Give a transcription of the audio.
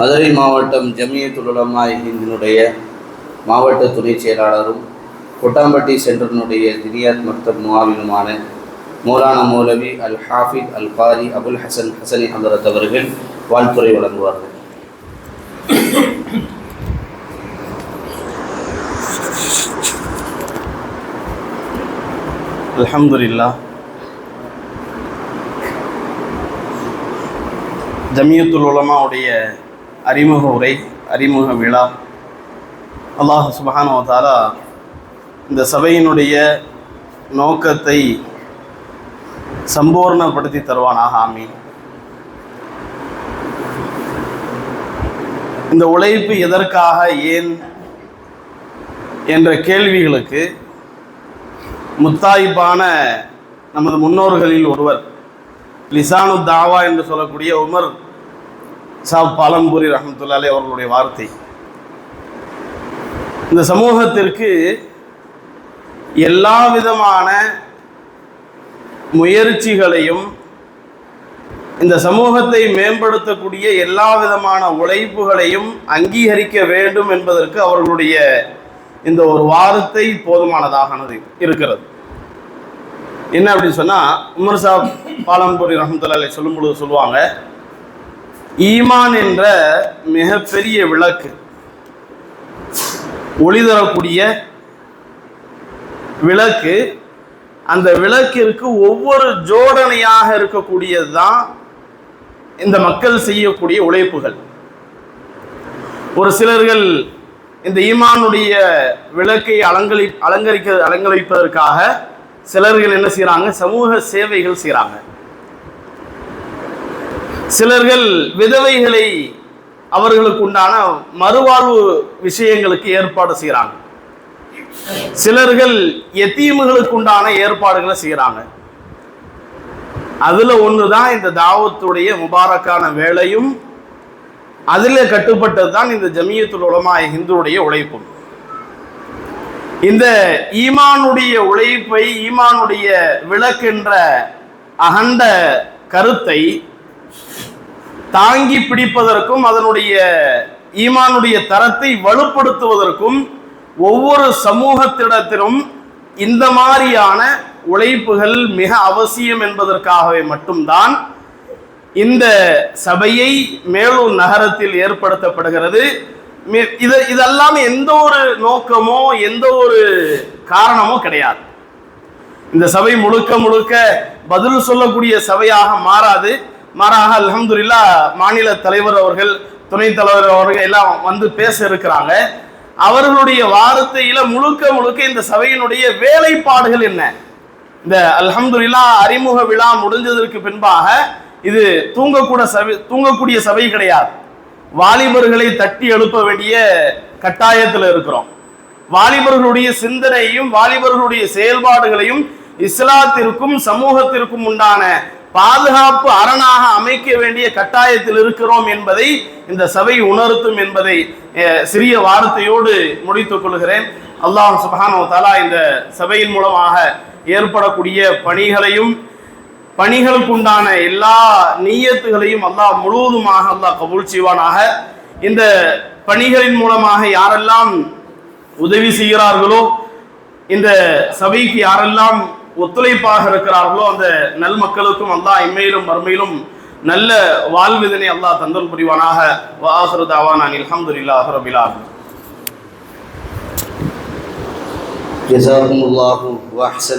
மதுரை மாவட்டம் ஜமியத்துலமா இந்தினுடைய மாவட்ட துணை செயலாளரும் கொட்டாம்பட்டி சென்டரினுடைய திரியாத் மக்தப் முகாவிலுமான மௌலானா மௌலவி அல் ஹாஃபித் அல் காரி அபுல் ஹசன் ஹசனி ஹந்தரத் அவர்கள் வாழ்த்துறை வழங்குவார்கள். அலமதுல்லா ஜமியத்துல் உலமாவுடைய அறிமுக உரை அறிமுக விழா. அல்லாஹ் சுபஹானு இந்த சபையினுடைய நோக்கத்தை சம்பூர்ணப்படுத்தி தருவானாக ஆமீன். இந்த உழைப்பு எதற்காக ஏன் என்ற கேள்விகளுக்கு முத்தாய்ப்பான நமது முன்னோர்களில் ஒருவர் லிசானு தாவா என்று சொல்லக்கூடிய உமர் சா பாலம்பூரி ரஹமத்துல்லாலே அவர்களுடைய வார்த்தை. இந்த சமூகத்திற்கு எல்லா விதமான முயற்சிகளையும் இந்த சமூகத்தை மேம்படுத்தக்கூடிய எல்லா விதமான உழைப்புகளையும் அங்கீகரிக்க வேண்டும் என்பதற்கு அவர்களுடைய இந்த ஒரு வார்த்தை போதுமானதாகனது இருக்கிறது. என்ன அப்படின்னு சொன்னால் உமர் சாப் பாலம்பூரி ரஹமத்துல்லாலே சொல்லும் பொழுது சொல்லுவாங்க ஈமான் என்ற மிகப்பெரிய விளக்கு. ஒளி தரக்கூடிய விளக்கு. அந்த விளக்கிற்கு ஒவ்வொரு ஜோடனையாக இருக்கக்கூடியது தான் இந்த மக்கள் செய்யக்கூடிய உழைப்புகள். ஒரு சிலர்கள் இந்த ஈமானுடைய விளக்கை அலங்கரி அலங்கரிக்க அலங்கரிப்பதற்காக சிலர்கள் என்ன செய்கிறாங்க சமூக சேவைகள் செய்கிறாங்க சிலர்கள் விதவைகளை அவர்களுக்கு உண்டான மறுவாழ்வு விஷயங்களுக்கு ஏற்பாடு செய்கிறாங்க சிலர்கள் எத்தீமுகளுக்கு உண்டான ஏற்பாடுகளை செய்கிறாங்க அதில் ஒன்று தான் இந்த தாவத்துடைய முபாரக்கான வேலையும் அதில் கட்டுப்பட்டது தான் இந்த ஜமியத்துல் உலமா ஹிந்துடைய உழைப்பும். இந்த ஈமானுடைய உழைப்பை ஈமானுடைய விளக்கென்ற அகண்ட கருத்தை தாங்கி பிடிப்பதற்கும் அதனுடைய ஈமானுடைய தரத்தை வலுப்படுத்துவதற்கும் ஒவ்வொரு சமூகத்திடத்திலும் இந்த மாதிரியான உழைப்புகள் மிக அவசியம் என்பதற்காகவே மட்டும்தான் இந்த சபையை மேலூர் நகரத்தில் ஏற்படுத்தப்படுகிறது. மே- இது இதெல்லாம் எந்த ஒரு நோக்கமோ எந்த ஒரு காரணமோ கிடையாது. இந்த சபை முழுக்க முழுக்க பதில் சொல்லக்கூடிய சபையாக மாறாது. மாறாக அலமதுல்லா மாநில தலைவர் அவர்கள் துணைத் தலைவர் அவர்கள் எல்லாம் வந்து பேச இருக்கிறாங்க. அவர்களுடைய வார்த்தையில முழுக்க முழுக்க இந்த சபையினுடைய வேலைப்பாடுகள் என்ன? இந்த அல்ஹம்துலில்லா அறிமுக விழா முடிஞ்சதற்கு பின்பாக இது தூங்கக்கூட சபை தூங்கக்கூடிய சபை கிடையாது. வாலிபர்களை தட்டி எழுப்ப வேண்டிய கட்டாயத்தில் இருக்கிறோம். வாலிபர்களுடைய சிந்தனையும் வாலிபர்களுடைய செயல்பாடுகளையும் இஸ்லாத்திற்கும் சமூகத்திற்கும் உண்டான பாதுகாப்பு அரணாக அமைக்க வேண்டிய கட்டாயத்தில் இருக்கிறோம் என்பதை இந்த சபை உணர்த்தும் என்பதை சிறிய வார்த்தையோடு முடித்துக் கொள்கிறேன். அல்லாஹ் சுபானோ தாலா இந்த சபையின் மூலமாக ஏற்படக்கூடிய பணிகளையும் பணிகளுக்குண்டான எல்லா நீயத்துகளையும் அல்லாஹ் முழுவதுமாக அல்லாஹ் கபூல் செய்வானாக. இந்த பணிகளின் மூலமாக யாரெல்லாம் உதவி செய்கிறார்களோ இந்த சபைக்கு யாரெல்லாம் ஒத்துழைப்பாக இருக்கிறார்களோ அந்த நல் மக்களுக்கும் அல்லாஹ் இம்மையிலும் மறுமையிலும் நல்ல வாழ்விதனை அல்லாஹ் தந்தல் புரிவானாக. வாஹரு தாவான் அல்ஹம்துலில்லாஹி ரபிலாக جزاكم الله வஹ்சன்